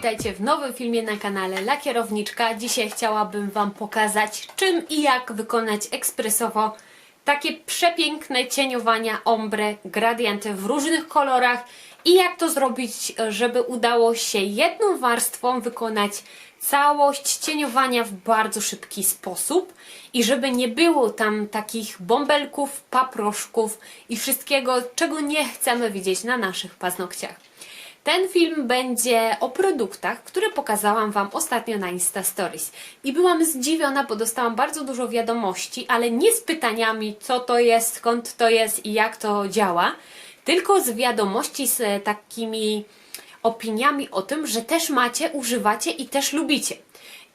witajcie w nowym filmie na kanale Lakierowniczka. Dzisiaj chciałabym Wam pokazać czym i jak wykonać ekspresowo takie przepiękne cieniowania ombre, gradienty w różnych kolorach i jak to zrobić, żeby udało się jedną warstwą wykonać całość cieniowania w bardzo szybki sposób i żeby nie było tam takich bąbelków, paproszków i wszystkiego, czego nie chcemy widzieć na naszych paznokciach. Ten film będzie o produktach, które pokazałam Wam ostatnio na Insta Stories. I byłam zdziwiona, bo dostałam bardzo dużo wiadomości, ale nie z pytaniami, co to jest, skąd to jest i jak to działa, tylko z wiadomości z takimi opiniami o tym, że też macie, używacie i też lubicie.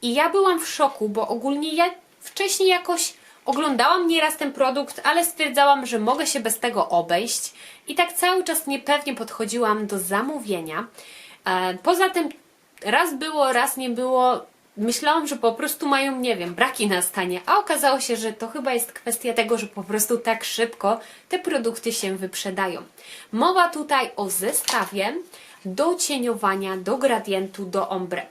I ja byłam w szoku, bo ogólnie ja wcześniej jakoś oglądałam nieraz ten produkt, ale stwierdzałam, że mogę się bez tego obejść. I tak cały czas niepewnie podchodziłam do zamówienia. E, Poza tym raz było, raz nie było. Myślałam, że po prostu mają, nie wiem, braki na stanie, a okazało się, że to chyba jest kwestia tego, że po prostu tak szybko te produkty się wyprzedają. Mowa tutaj o zestawie do cieniowania, do gradientu, do ombre.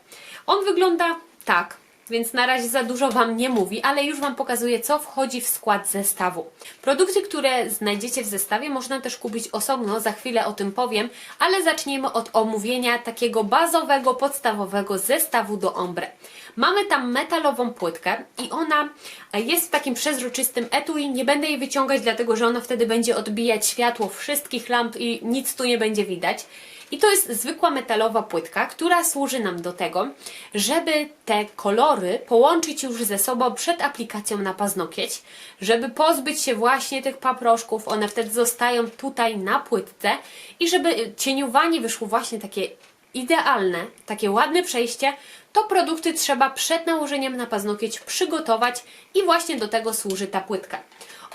On wygląda tak, więc na razie za dużo Wam nie mówi, ale już Wam pokazuję, co wchodzi w skład zestawu. Produkty, które znajdziecie w zestawie, można też kupić osobno, za chwilę o tym powiem, ale zaczniemy od omówienia takiego bazowego, podstawowego zestawu do ombre. Mamy tam metalową płytkę i ona jest w takim przezroczystym etui. Nie będę jej wyciągać, dlatego że ona wtedy będzie odbijać światło wszystkich lamp i nic tu nie będzie widać. I to jest zwykła metalowa płytka, która służy nam do tego, żeby te kolory połączyć już ze sobą przed aplikacją na paznokieć, żeby pozbyć się właśnie tych paproszków, one wtedy zostają tutaj na płytce i żeby cieniowanie wyszło właśnie takie idealne, takie ładne przejście, to produkty trzeba przed nałożeniem na paznokieć przygotować i właśnie do tego służy ta płytka.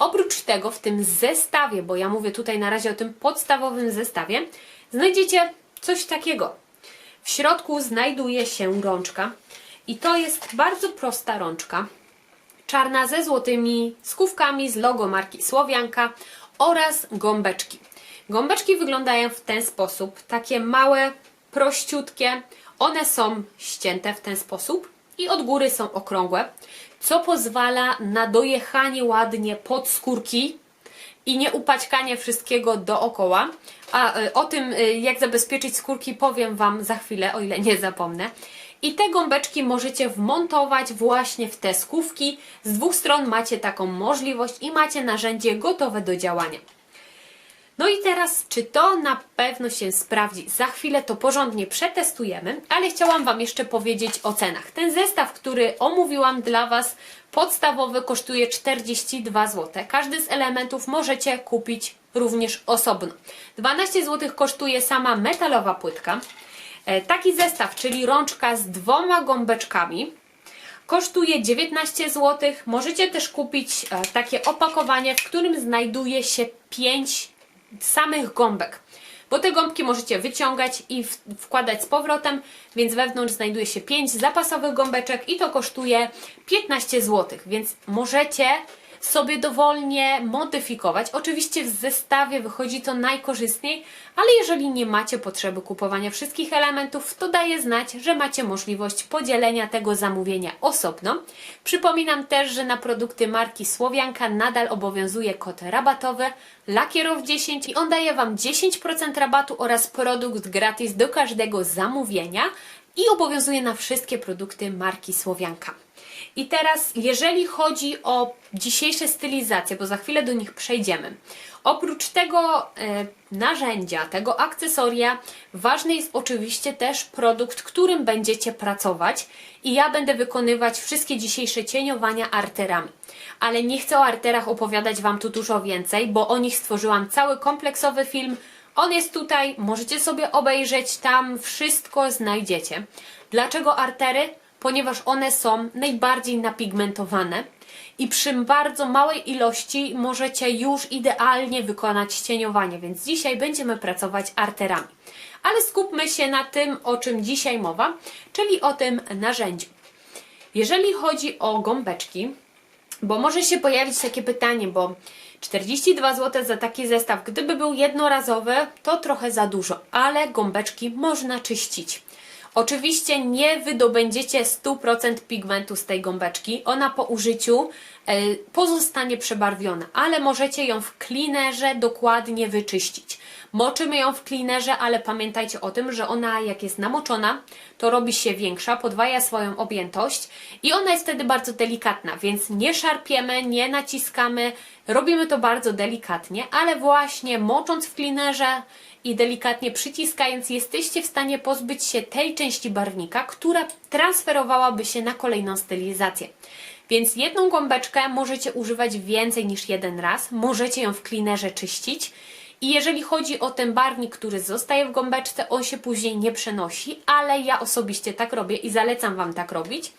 Oprócz tego w tym zestawie, bo ja mówię tutaj na razie o tym podstawowym zestawie, znajdziecie coś takiego. W środku znajduje się rączka i to jest bardzo prosta rączka. Czarna ze złotymi skówkami z logo marki Słowianka oraz gąbeczki. Gąbeczki wyglądają w ten sposób, takie małe, prościutkie. One są ścięte w ten sposób i od góry są okrągłe, co pozwala na dojechanie ładnie pod skórki i nie upaćkanie wszystkiego dookoła. A y, o tym, y, jak zabezpieczyć skórki, powiem Wam za chwilę, o ile nie zapomnę. I te gąbeczki możecie wmontować właśnie w te skówki. Z dwóch stron macie taką możliwość i macie narzędzie gotowe do działania. No i teraz, czy to na pewno się sprawdzi? Za chwilę to porządnie przetestujemy, ale chciałam Wam jeszcze powiedzieć o cenach. Ten zestaw, który omówiłam dla Was, podstawowy kosztuje 42 zł. Każdy z elementów możecie kupić również osobno. 12 zł kosztuje sama metalowa płytka. E, Taki zestaw, czyli rączka z dwoma gąbeczkami, Kosztuje 19 zł. Możecie też kupić e, takie opakowanie, w którym znajduje się 5 samych gąbek. Bo te gąbki możecie wyciągać i wkładać z powrotem, więc wewnątrz znajduje się 5 zapasowych gąbeczek i to kosztuje 15 zł. Więc możecie sobie dowolnie modyfikować. Oczywiście w zestawie wychodzi to najkorzystniej, ale jeżeli nie macie potrzeby kupowania wszystkich elementów, to daję znać, że macie możliwość podzielenia tego zamówienia osobno. Przypominam też, że na produkty marki Słowianka nadal obowiązuje kod rabatowy Lakierow10 i on daje Wam 10% rabatu oraz produkt gratis do każdego zamówienia i obowiązuje na wszystkie produkty marki Słowianka. I teraz, jeżeli chodzi o dzisiejsze stylizacje, bo za chwilę do nich przejdziemy, oprócz tego e, narzędzia, tego akcesoria, ważny jest oczywiście też produkt, którym będziecie pracować. I ja będę wykonywać wszystkie dzisiejsze cieniowania arterami. Ale nie chcę o arterach opowiadać Wam tu dużo więcej, bo o nich stworzyłam cały kompleksowy film. On jest tutaj, możecie sobie obejrzeć, tam wszystko znajdziecie. Dlaczego artery? Ponieważ one są najbardziej napigmentowane i przy bardzo małej ilości możecie już idealnie wykonać cieniowanie, więc dzisiaj będziemy pracować arterami. Ale skupmy się na tym, o czym dzisiaj mowa, czyli o tym narzędziu. Jeżeli chodzi o gąbeczki, bo może się pojawić takie pytanie, bo 42 zł za taki zestaw, gdyby był jednorazowy, to trochę za dużo, ale gąbeczki można czyścić. Oczywiście nie wydobędziecie 100% pigmentu z tej gąbeczki. Ona po użyciu e, pozostanie przebarwiona, ale możecie ją w cleanerze dokładnie wyczyścić. Moczymy ją w cleanerze, ale pamiętajcie o tym, że ona jak jest namoczona, to robi się większa, podwaja swoją objętość i ona jest wtedy bardzo delikatna, więc nie szarpiemy, nie naciskamy, robimy to bardzo delikatnie, ale właśnie mocząc w cleanerze i delikatnie przyciskając, jesteście w stanie pozbyć się tej części barwnika, która transferowałaby się na kolejną stylizację. Więc jedną gąbeczkę możecie używać więcej niż jeden raz, możecie ją w cleanerze czyścić. I jeżeli chodzi o ten barwnik, który zostaje w gąbeczce, on się później nie przenosi, ale ja osobiście tak robię i zalecam Wam tak robić,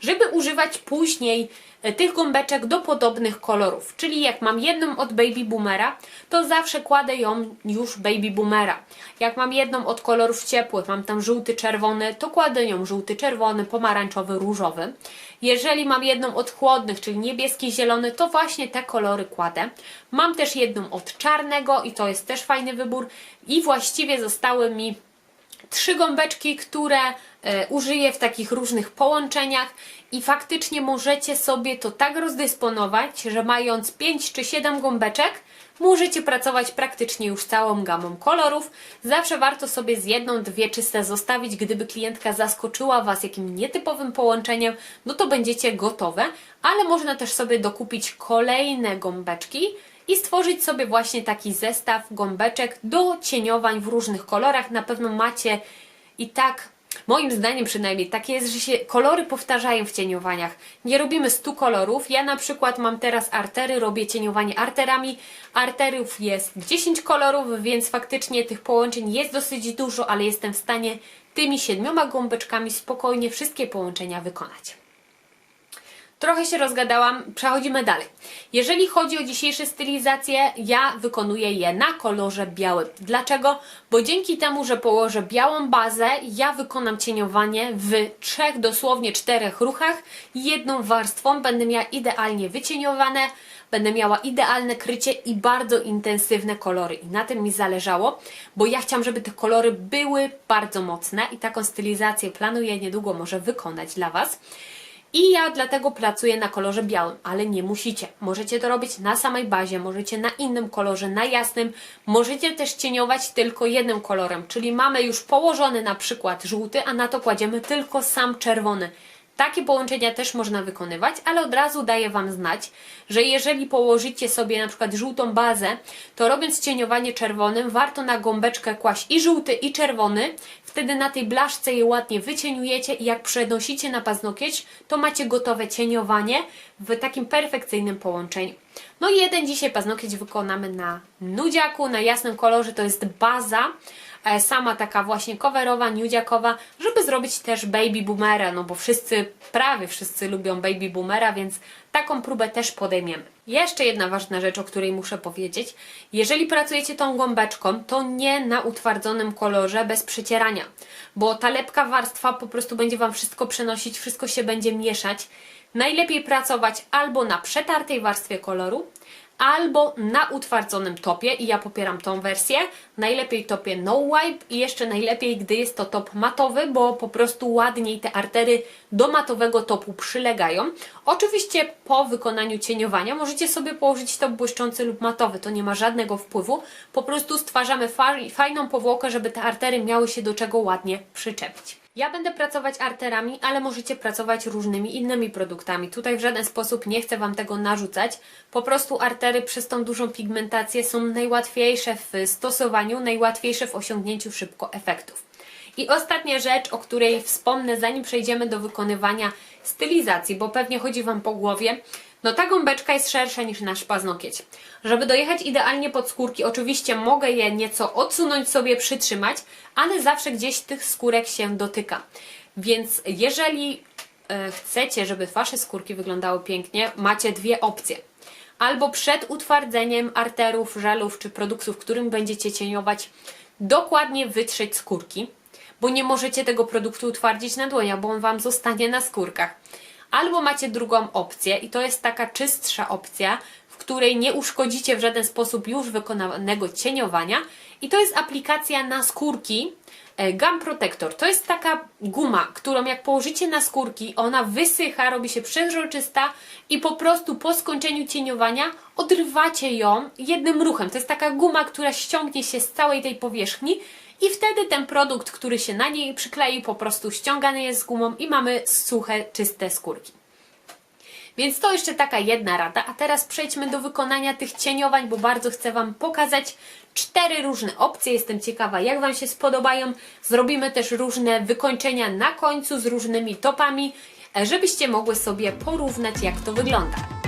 żeby używać później e, tych gąbeczek do podobnych kolorów. Czyli jak mam jedną od Baby Boomera, to zawsze kładę ją już Baby Boomera. Jak mam jedną od kolorów ciepłych, mam tam żółty, czerwony, to kładę ją żółty, czerwony, pomarańczowy, różowy. Jeżeli mam jedną od chłodnych, czyli niebieski, zielony, to właśnie te kolory kładę. Mam też jedną od czarnego i to jest też fajny wybór. I właściwie zostały mi trzy gąbeczki, które e, użyję w takich różnych połączeniach i faktycznie możecie sobie to tak rozdysponować, że mając 5 czy 7 gąbeczek, możecie pracować praktycznie już całą gamą kolorów. Zawsze warto sobie z jedną, dwie czyste zostawić, gdyby klientka zaskoczyła Was jakimś nietypowym połączeniem, no to będziecie gotowe, ale można też sobie dokupić kolejne gąbeczki, i stworzyć sobie właśnie taki zestaw gąbeczek do cieniowań w różnych kolorach. Na pewno macie i tak, moim zdaniem przynajmniej, tak jest, że się kolory powtarzają w cieniowaniach. Nie robimy 100 kolorów. Ja na przykład mam teraz artery, robię cieniowanie arterami. Arterów jest 10 kolorów, więc faktycznie tych połączeń jest dosyć dużo, ale jestem w stanie tymi siedmioma gąbeczkami spokojnie wszystkie połączenia wykonać. Trochę się rozgadałam, przechodzimy dalej. Jeżeli chodzi o dzisiejsze stylizacje, ja wykonuję je na kolorze białym. Dlaczego? Bo dzięki temu, że położę białą bazę, ja wykonam cieniowanie w trzech, dosłownie czterech ruchach. Jedną warstwą będę miała idealnie wycieniowane, będę miała idealne krycie i bardzo intensywne kolory. I na tym mi zależało, bo ja chciałam, żeby te kolory były bardzo mocne i taką stylizację planuję niedługo może wykonać dla Was. I ja dlatego pracuję na kolorze białym, ale nie musicie. Możecie to robić na samej bazie, możecie na innym kolorze, na jasnym. Możecie też cieniować tylko jednym kolorem, czyli mamy już położony na przykład żółty, a na to kładziemy tylko sam czerwony. Takie połączenia też można wykonywać, ale od razu daję Wam znać, że jeżeli położycie sobie na przykład żółtą bazę, to robiąc cieniowanie czerwonym, warto na gąbeczkę kłaść i żółty, i czerwony. Wtedy na tej blaszce je ładnie wycieniujecie i jak przenosicie na paznokieć, to macie gotowe cieniowanie w takim perfekcyjnym połączeniu. No i jeden dzisiaj paznokieć wykonamy na nudziaku, na jasnym kolorze, to jest baza sama taka właśnie coverowa, nudziakowa, żeby zrobić też baby boomera, no bo wszyscy, prawie wszyscy lubią baby boomera, więc taką próbę też podejmiemy. Jeszcze jedna ważna rzecz, o której muszę powiedzieć. Jeżeli pracujecie tą gąbeczką, to nie na utwardzonym kolorze bez przecierania, bo ta lepka warstwa po prostu będzie Wam wszystko przenosić, wszystko się będzie mieszać. Najlepiej pracować albo na przetartej warstwie koloru, albo na utwardzonym topie i ja popieram tą wersję. Najlepiej topie no wipe i jeszcze najlepiej, gdy jest to top matowy, bo po prostu ładniej te artery do matowego topu przylegają. Oczywiście po wykonaniu cieniowania możecie sobie położyć top błyszczący lub matowy, to nie ma żadnego wpływu. Po prostu stwarzamy fajną powłokę, żeby te artery miały się do czego ładnie przyczepić. Ja będę pracować arterami, ale możecie pracować różnymi innymi produktami. Tutaj w żaden sposób nie chcę Wam tego narzucać. Po prostu artery przez tą dużą pigmentację są najłatwiejsze w stosowaniu, najłatwiejsze w osiągnięciu szybko efektów. I ostatnia rzecz, o której wspomnę, zanim przejdziemy do wykonywania stylizacji, bo pewnie chodzi Wam po głowie, no ta gąbeczka jest szersza niż nasz paznokieć. Żeby dojechać idealnie pod skórki, oczywiście mogę je nieco odsunąć sobie, przytrzymać, ale zawsze gdzieś tych skórek się dotyka. Więc jeżeli e, chcecie, żeby Wasze skórki wyglądały pięknie, macie dwie opcje. Albo przed utwardzeniem arterów, żelów czy produktów, którym będziecie cieniować, dokładnie wytrzeć skórki, bo nie możecie tego produktu utwardzić na dłoniach, bo on Wam zostanie na skórkach Albo macie drugą opcję i to jest taka czystsza opcja, w której nie uszkodzicie w żaden sposób już wykonanego cieniowania i to jest aplikacja na skórki e, Gum Protector. To jest taka guma, którą jak położycie na skórki, ona wysycha, robi się przezroczysta i po prostu po skończeniu cieniowania odrywacie ją jednym ruchem. To jest taka guma, która ściągnie się z całej tej powierzchni i wtedy ten produkt, który się na niej przyklei, po prostu ściągany jest z gumą i mamy suche, czyste skórki. Więc to jeszcze taka jedna rada. A teraz przejdźmy do wykonania tych cieniowań, bo bardzo chcę Wam pokazać cztery różne opcje. Jestem ciekawa, jak Wam się spodobają. Zrobimy też różne wykończenia na końcu z różnymi topami, e, żebyście mogły sobie porównać, jak to wygląda.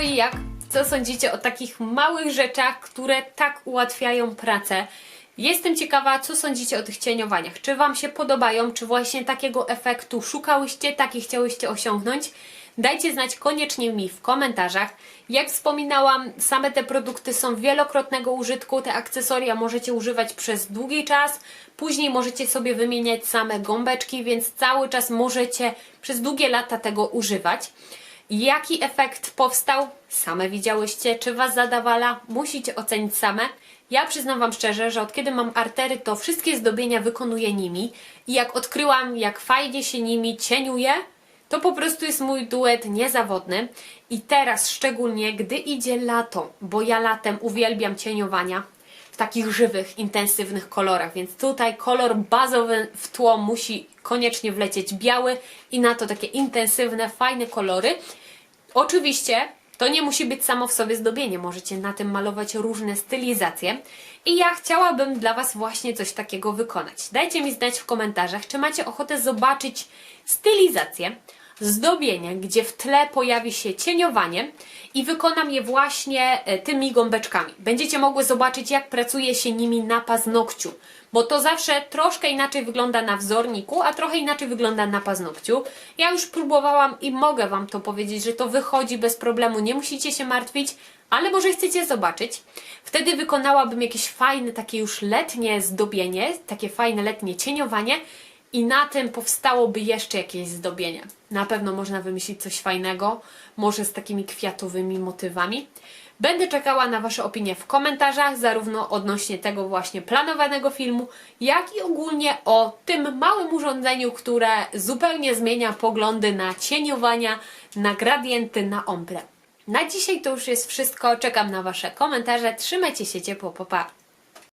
No i jak? Co sądzicie o takich małych rzeczach, które tak ułatwiają pracę? Jestem ciekawa, co sądzicie o tych cieniowaniach. Czy Wam się podobają? Czy właśnie takiego efektu szukałyście, taki chciałyście osiągnąć? Dajcie znać koniecznie mi w komentarzach. Jak wspominałam, same te produkty są wielokrotnego użytku. Te akcesoria możecie używać przez długi czas. Później możecie sobie wymieniać same gąbeczki, więc cały czas możecie przez długie lata tego używać. Jaki efekt powstał? Same widziałyście, czy Was zadawala? Musicie ocenić same. Ja przyznam Wam szczerze, że od kiedy mam artery, to wszystkie zdobienia wykonuję nimi i jak odkryłam, jak fajnie się nimi cieniuje, to po prostu jest mój duet niezawodny. I teraz szczególnie, gdy idzie lato, bo ja latem uwielbiam cieniowania takich żywych, intensywnych kolorach, więc tutaj kolor bazowy w tło musi koniecznie wlecieć biały i na to takie intensywne, fajne kolory. Oczywiście to nie musi być samo w sobie zdobienie, możecie na tym malować różne stylizacje. I ja chciałabym dla Was właśnie coś takiego wykonać. Dajcie mi znać w komentarzach, czy macie ochotę zobaczyć stylizację, zdobienie, gdzie w tle pojawi się cieniowanie i wykonam je właśnie e, tymi gąbeczkami. Będziecie mogły zobaczyć, jak pracuje się nimi na paznokciu, bo to zawsze troszkę inaczej wygląda na wzorniku, a trochę inaczej wygląda na paznokciu. Ja już próbowałam i mogę Wam to powiedzieć, że to wychodzi bez problemu, nie musicie się martwić, ale może chcecie zobaczyć. Wtedy wykonałabym jakieś fajne, takie już letnie zdobienie, takie fajne letnie cieniowanie i na tym powstałoby jeszcze jakieś zdobienie. Na pewno można wymyślić coś fajnego, może z takimi kwiatowymi motywami. Będę czekała na Wasze opinie w komentarzach, zarówno odnośnie tego właśnie planowanego filmu, jak i ogólnie o tym małym urządzeniu, które zupełnie zmienia poglądy na cieniowania, na gradienty, na ombre. Na dzisiaj to już jest wszystko. Czekam na Wasze komentarze. Trzymajcie się ciepło, popa.